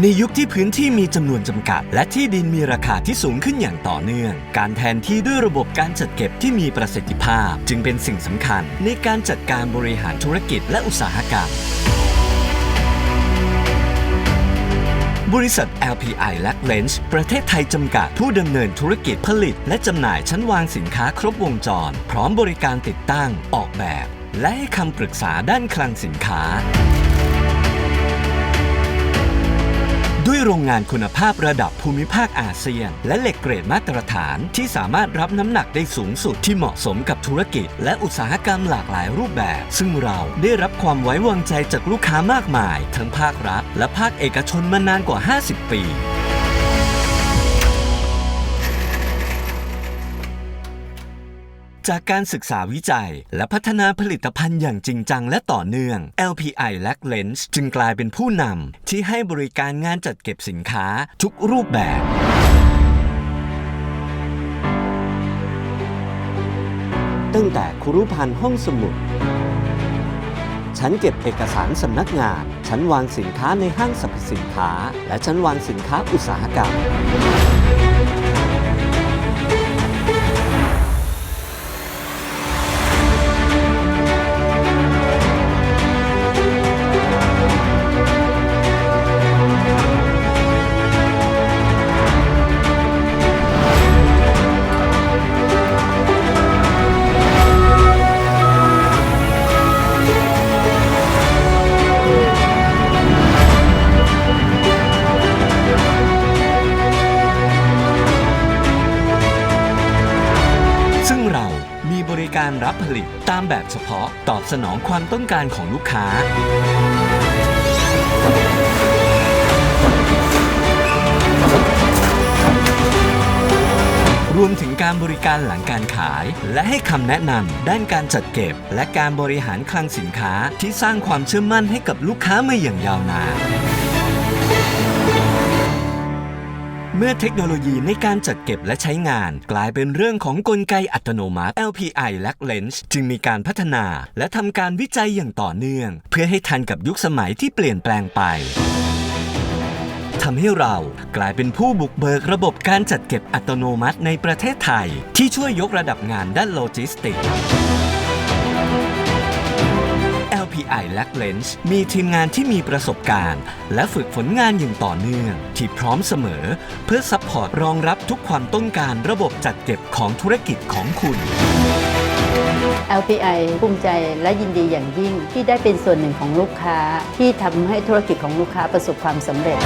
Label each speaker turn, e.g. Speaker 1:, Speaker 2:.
Speaker 1: ในยุคที่พื้นที่มีจำนวนจำกัด และที่ดินมีราคาที่สูงขึ้นอย่างต่อเนื่อง การแทนที่ด้วยระบบการจัดเก็บที่มีประสิทธิภาพ จึงเป็นสิ่งสำคัญ ในการจัดการบริหารธุรกิจและอุตสาหกรรม บริษัท LPI และ Lens ประเทศไทยจำกัดผู้ดำเนินธุรกิจผลิต และจำหน่ายชั้นวางสินค้าครบวงจร พร้อมบริการติดตั้ง ออกแบบ และให้คำปรึกษาด้านคลังสินค้า โรงงานคุณภาพระดับภูมิภาคอาเซียน และเหล็กเกรดมาตรฐานที่สามารถรับน้ำหนักได้สูงสุดที่เหมาะสมกับธุรกิจ และอุตสาหกรรมหลากหลายรูปแบบ ซึ่งเราได้รับความไว้วางใจจากลูกค้ามากมาย ทั้งภาครัฐและภาคเอกชนมานานกว่า 50 ปี จากการศึกษาวิจัย และพัฒนาผลิตภัณฑ์อย่างจริงจังและต่อเนื่อง LPI และ Lens จึงกลายเป็นผู้นำที่ให้บริการงานจัดเก็บสินค้าทุกรูปแบบตั้งแต่ครุพันธ์ห้องสมุด ชั้นเก็บเอกสารสำนักงาน ชั้นวางสินค้าในห้างสรรพสินค้า และชั้นวางสินค้าอุตสาหกรรม มีบริการรับผลิตตามแบบเฉพาะตอบสนองความต้องการของลูกค้า รวมถึงการบริการหลังการขาย และให้คำแนะนำด้านการจัดเก็บ และการบริหารคลังสินค้าที่สร้างความเชื่อมั่นให้กับลูกค้ามาอย่างยาวนาน มื่อเทคโนโลยีในการจัดเก็บและใช้งาน กลายเป็นเรื่องของกลไกอัตโนมัติ LPI และ Lens จึงมีการพัฒนาและทำการวิจัยอย่างต่อเนื่อง เพื่อให้ทันกับยุคสมัยที่เปลี่ยนแปลงไปทำให้เรากลายเป็นผู้บุกเบิกระบบการจัดเก็บอัตโนมัติในประเทศไทย ที่ช่วยยกระดับงานด้านโลจิสติกส์ LPI และ Lens มีทีมงานที่มีประสบการณ์ และฝึกฝนงานอย่างต่อเนื่อง ที่พร้อมเสมอ เพื่อซัพพอร์ตรองรับทุกความต้องการระบบจัดเก็บของธุรกิจของคุณ
Speaker 2: LPI ภูมิใจและยินดีอย่างยิ่งที่ได้เป็นส่วนหนึ่งของลูกค้าที่ทำให้ธุรกิจของลูกค้าประสบความสำเร็จ